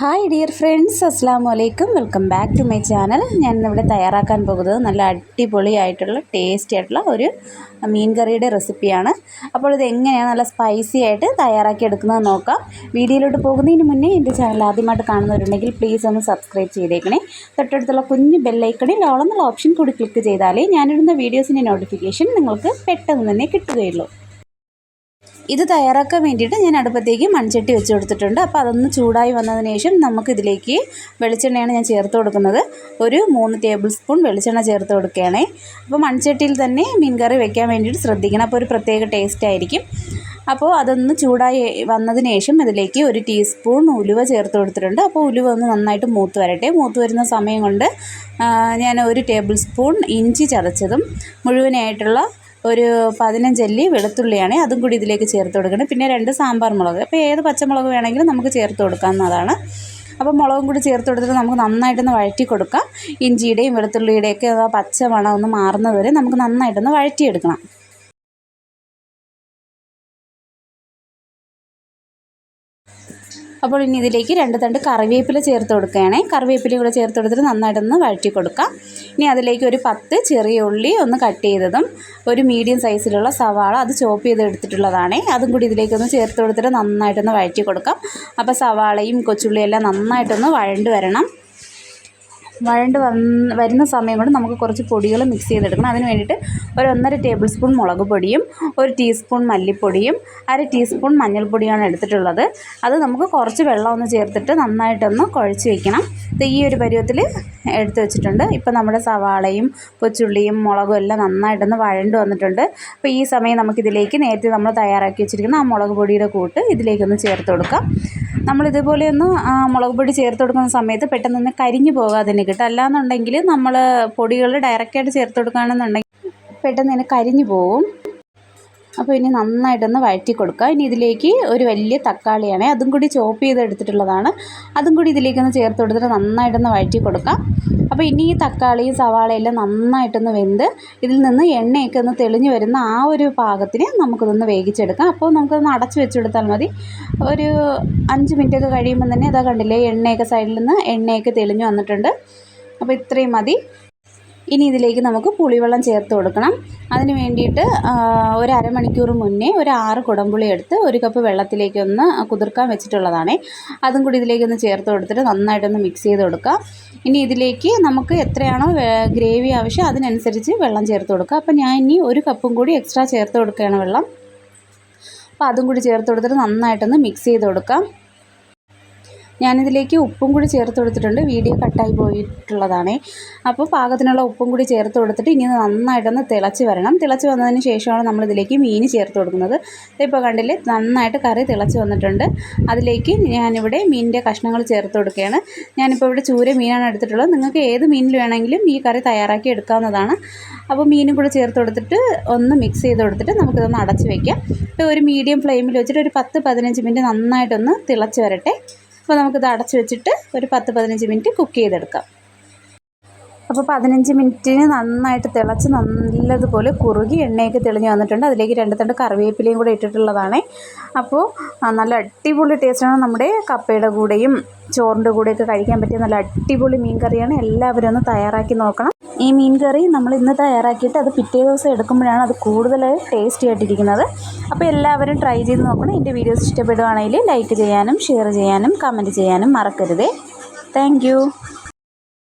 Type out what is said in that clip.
Hi dear friends അസ്സാം വലൈക്കും welcome back to my channel. ഞാൻ ഇന്നിവിടെ തയ്യാറാക്കാൻ പോകുന്നത് നല്ല അടിപൊളിയായിട്ടുള്ള ടേസ്റ്റി ആയിട്ടുള്ള ഒരു മീൻ കറിയുടെ റെസിപ്പിയാണ്. അപ്പോൾ ഇത് എങ്ങനെയാണ് നല്ല സ്പൈസി ആയിട്ട് തയ്യാറാക്കി എടുക്കുന്നത് നോക്കാം. വീഡിയോയിലോട്ട് പോകുന്നതിന് മുന്നേ എന്റെ ചാനൽ ആദ്യമായിട്ട് കാണുന്നവരുണ്ടെങ്കിൽ പ്ലീസ് ഒന്ന് സബ്സ്ക്രൈബ് ചെയ്തേക്കണേ. തൊട്ടടുത്തുള്ള കുഞ്ഞ് ബെല്ലൈക്കണിൽ ഓളെന്നുള്ള ഓപ്ഷൻ കൂടി ക്ലിക്ക് ചെയ്താലേ ഞാനിടുന്ന വീഡിയോസിന്റെ നോട്ടിഫിക്കേഷൻ നിങ്ങൾക്ക് പെട്ടെന്ന് തന്നെ കിട്ടുകയുള്ളൂ. ഇത് തയ്യാറാക്കാൻ വേണ്ടിയിട്ട് ഞാൻ അടുപ്പത്തേക്ക് മൺചട്ടി വെച്ച് കൊടുത്തിട്ടുണ്ട്. അപ്പോൾ അതൊന്ന് ചൂടായി വന്നതിന് ശേഷം നമുക്കിതിലേക്ക് വെളിച്ചെണ്ണയാണ് ഞാൻ ചേർത്ത് കൊടുക്കുന്നത്. ഒരു മൂന്ന് ടേബിൾ സ്പൂൺ വെളിച്ചെണ്ണ ചേർത്ത് കൊടുക്കുകയാണേ. അപ്പോൾ മൺചട്ടിയിൽ തന്നെ മീൻ കറി വെക്കാൻ വേണ്ടിയിട്ട് ശ്രദ്ധിക്കണം. അപ്പോൾ ഒരു പ്രത്യേക ടേസ്റ്റ് ആയിരിക്കും. അപ്പോൾ അതൊന്ന് ചൂടായി വന്നതിന് ശേഷം ഇതിലേക്ക് ഒരു ടീസ്പൂൺ ഉലുവ ചേർത്ത് കൊടുത്തിട്ടുണ്ട്. അപ്പോൾ ഉലുവ ഒന്ന് നന്നായിട്ട് മൂത്ത് വരട്ടെ. മൂത്ത് വരുന്ന സമയം കൊണ്ട് ഞാൻ ഒരു ടേബിൾ സ്പൂൺ ഇഞ്ചി ചതച്ചതും മുഴുവനായിട്ടുള്ള ഒരു പതിനഞ്ചല്ലി വെളുത്തുള്ളിയാണ് അതും കൂടി ഇതിലേക്ക് ചേർത്ത് കൊടുക്കണം. പിന്നെ രണ്ട് സാമ്പാർ മുളക്. അപ്പോൾ ഏത് പച്ചമുളക് വേണമെങ്കിലും നമുക്ക് ചേർത്ത് കൊടുക്കാവുന്നതാണ്. അപ്പോൾ മുളകും കൂടി ചേർത്ത് കൊടുത്തിട്ട് നമുക്ക് നന്നായിട്ടൊന്ന് വഴറ്റി കൊടുക്കാം. ഇഞ്ചിയുടെയും വെളുത്തുള്ളിയുടെയൊക്കെ പച്ച മണം ഒന്ന് മാറുന്നത് വരെ നമുക്ക് നന്നായിട്ടൊന്ന് വഴറ്റിയെടുക്കണം. അപ്പോൾ ഇനി ഇതിലേക്ക് രണ്ട് തണ്ട് കറിവേപ്പില ചേർത്ത് കൊടുക്കുകയാണേ. കറിവേപ്പില കൂടെ ചേർത്ത് കൊടുത്തിട്ട് നന്നായിട്ടൊന്ന് വഴറ്റി കൊടുക്കാം. ഇനി അതിലേക്ക് ഒരു പത്ത് ചെറിയ ഉള്ളി ഒന്ന് കട്ട് ചെയ്തതും ഒരു മീഡിയം സൈസിലുള്ള സവാള അത് ചോപ്പ് ചെയ്ത് എടുത്തിട്ടുള്ളതാണേ. അതും കൂടി ഇതിലേക്കൊന്ന് ചേർത്ത് കൊടുത്തിട്ട് നന്നായിട്ടൊന്ന് വഴറ്റി കൊടുക്കാം. അപ്പോൾ സവാളയും കൊച്ചുള്ളിയും എല്ലാം നന്നായിട്ടൊന്ന് വഴണ്ട് വരണം. വഴണ്ട് വന്ന് വരുന്ന സമയം കൊണ്ട് നമുക്ക് കുറച്ച് പൊടികൾ മിക്സ് ചെയ്തെടുക്കണം. അതിന് വേണ്ടിയിട്ട് ഒരു ഒന്നര ടേബിൾ സ്പൂൺ മുളക് പൊടിയും ഒരു ടീസ്പൂൺ മല്ലിപ്പൊടിയും അര ടീസ്പൂൺ മഞ്ഞൾപ്പൊടിയാണ് എടുത്തിട്ടുള്ളത്. അത് നമുക്ക് കുറച്ച് വെള്ളം ഒന്ന് ചേർത്തിട്ട് നന്നായിട്ടൊന്ന് കുഴച്ച് വയ്ക്കണം ഇത് ഈ ഒരു പരുവത്തിൽ എടുത്ത് വെച്ചിട്ടുണ്ട്. ഇപ്പം നമ്മുടെ സവാളയും കൊച്ചുള്ളിയും മുളകും എല്ലാം നന്നായിട്ടൊന്ന് വഴണ്ട് വന്നിട്ടുണ്ട്. അപ്പോൾ ഈ സമയം നമുക്കിതിലേക്ക് നേരത്തെ നമ്മൾ തയ്യാറാക്കി വെച്ചിരിക്കുന്ന ആ മുളക് പൊടിയുടെ കൂട്ട് ഇതിലേക്കൊന്ന് ചേർത്ത് കൊടുക്കാം. നമ്മൾ ഇതുപോലെയൊന്ന് മുളക് പൊടി ചേർത്ത് കൊടുക്കുന്ന സമയത്ത് പെട്ടെന്ന് കരിഞ്ഞു പോകാതെ കിട്ടും അല്ലാന്നുണ്ടെങ്കിൽ നമ്മൾ പൊടികൾ ഡയറക്റ്റായിട്ട് ചേർത്ത് കൊടുക്കുകയാണെന്നുണ്ടെങ്കിൽ പെട്ടെന്ന് തന്നെ കരിഞ്ഞു പോകും അപ്പോൾ ഇനി നന്നായിട്ടൊന്ന് വഴറ്റി കൊടുക്കുക. ഇനി ഇതിലേക്ക് ഒരു വലിയ തക്കാളിയാണ്. അതും കൂടി ചോപ്പ് ചെയ്ത് എടുത്തിട്ടുള്ളതാണ് അതും കൂടി ഇതിലേക്കൊന്ന് ചേർത്ത് കൊടുത്തിട്ട് നന്നായിട്ടൊന്ന് വഴറ്റി കൊടുക്കാം. അപ്പോൾ ഇനി ഈ തക്കാളിയും സവാളയെല്ലാം നന്നായിട്ടൊന്ന് വെന്ത് ഇതിൽ നിന്ന് എണ്ണയൊക്കെ ഒന്ന് തെളിഞ്ഞു വരുന്ന ആ ഒരു പാകത്തിന് നമുക്കിതൊന്ന് വേവിച്ചെടുക്കാം. അപ്പോൾ നമുക്കൊന്ന് അടച്ച് വെച്ചെടുത്താൽ മതി. ഒരു അഞ്ച് മിനിറ്റൊക്കെ കഴിയുമ്പോൾ തന്നെ അതാ കണ്ടില്ലേ എണ്ണയൊക്കെ സൈഡിൽ നിന്ന് എണ്ണയൊക്കെ തെളിഞ്ഞു വന്നിട്ടുണ്ട്. അപ്പോൾ ഇത്രയും മതി. ഇനി ഇതിലേക്ക് നമുക്ക് പുളിവെള്ളം ചേർത്ത് കൊടുക്കണം. അതിന് വേണ്ടിയിട്ട് ഒരു അരമണിക്കൂർ മുന്നേ ഒരു ആറ് കുടംപുളി എടുത്ത് ഒരു കപ്പ് വെള്ളത്തിലേക്ക് ഒന്ന് കുതിർക്കാൻ വെച്ചിട്ടുള്ളതാണേ. അതും കൂടി ഇതിലേക്ക് ഒന്ന് ചേർത്ത് കൊടുത്തിട്ട് നന്നായിട്ടൊന്ന് മിക്സ് ചെയ്ത് കൊടുക്കുക ഇനി ഇതിലേക്ക് നമുക്ക് എത്രയാണോ ഗ്രേവി ആവശ്യം അതിനനുസരിച്ച് വെള്ളം ചേർത്ത് കൊടുക്കുക അപ്പോൾ ഞാൻ ഇനി ഒരു കപ്പും കൂടി എക്സ്ട്രാ ചേർത്ത് കൊടുക്കുകയാണ് വെള്ളം. അപ്പോൾ അതും കൂടി ചേർത്ത് കൊടുത്തിട്ട് നന്നായിട്ടൊന്ന് മിക്സ് ചെയ്ത് കൊടുക്കാം. ഞാനിതിലേക്ക് ഉപ്പും കൂടി ചേർത്ത് കൊടുത്തിട്ടുണ്ട്. വീഡിയോ കട്ടായി പോയിട്ടുള്ളതാണ്. അപ്പോൾ പാകത്തിനുള്ള ഉപ്പും കൂടി ചേർത്ത് കൊടുത്തിട്ട് ഇനി നന്നായിട്ടൊന്ന് തിളച്ച് വരണം. തിളച്ച് വന്നതിന് ശേഷമാണ് നമ്മളിതിലേക്ക് മീൻ ചേർത്ത് കൊടുക്കുന്നത്. ഇപ്പോൾ കണ്ടില്ലേ നന്നായിട്ട് കറി തിളച്ച് വന്നിട്ടുണ്ട്. അതിലേക്ക് ഞാനിവിടെ മീനിന്റെ കഷ്ണങ്ങൾ ചേർത്ത് കൊടുക്കുകയാണ്. ഞാനിപ്പോൾ ഇവിടെ ചൂര മീനാണ് എടുത്തിട്ടുള്ളത്. നിങ്ങൾക്ക് ഏത് മീനിൽ വേണമെങ്കിലും ഈ കറി തയ്യാറാക്കി എടുക്കാവുന്നതാണ്. അപ്പോൾ മീനും കൂടെ ചേർത്ത് കൊടുത്തിട്ട് ഒന്ന് മിക്സ് ചെയ്ത് കൊടുത്തിട്ട് നമുക്കിതൊന്ന് അടച്ച് വയ്ക്കാം ഒരു മീഡിയം ഫ്ലെയിമിൽ വെച്ചിട്ട് ഒരു പത്ത് പതിനഞ്ച് മിനിറ്റ് നന്നായിട്ടൊന്ന് തിളച്ച് വരട്ടെ. അപ്പോൾ നമുക്കിത് അടച്ച് വെച്ചിട്ട് ഒരു പത്ത് പതിനഞ്ച് മിനിറ്റ് കുക്ക് ചെയ്തെടുക്കാം. അപ്പോൾ പതിനഞ്ച് മിനിറ്റിന് നന്നായിട്ട് തിളച്ച് നല്ലതുപോലെ കുറുകി എണ്ണയൊക്കെ തെളിഞ്ഞ് വന്നിട്ടുണ്ട്. അതിലേക്ക് രണ്ട് തണ്ട് കറിവേപ്പിലയും കൂടെ ഇട്ടിട്ടുള്ളതാണ്. അപ്പോൾ നല്ല അടിപൊളി ടേസ്റ്റാണ് നമ്മുടെ കപ്പയുടെ കൂടെയും ചോറിന്റെ കൂടെയൊക്കെ കഴിക്കാൻ പറ്റിയ നല്ല അടിപൊളി മീൻ കറിയാണ് എല്ലാവരും ഒന്ന് തയ്യാറാക്കി നോക്കണം. ഈ മീൻ കറി നമ്മൾ ഇന്ന് തയ്യാറാക്കിയിട്ട് അത് പിറ്റേ ദിവസം എടുക്കുമ്പോഴാണ് അത് കൂടുതൽ ടേസ്റ്റി ആയിട്ടിരിക്കുന്നത്. അപ്പോൾ എല്ലാവരും ട്രൈ ചെയ്ത് നോക്കണം. എന്റെ വീഡിയോസ് ഇഷ്ടപ്പെടുകയാണെങ്കിൽ ലൈക്ക് ചെയ്യാനും ഷെയർ ചെയ്യാനും കമന്റ് ചെയ്യാനും മറക്കരുതേ. താങ്ക്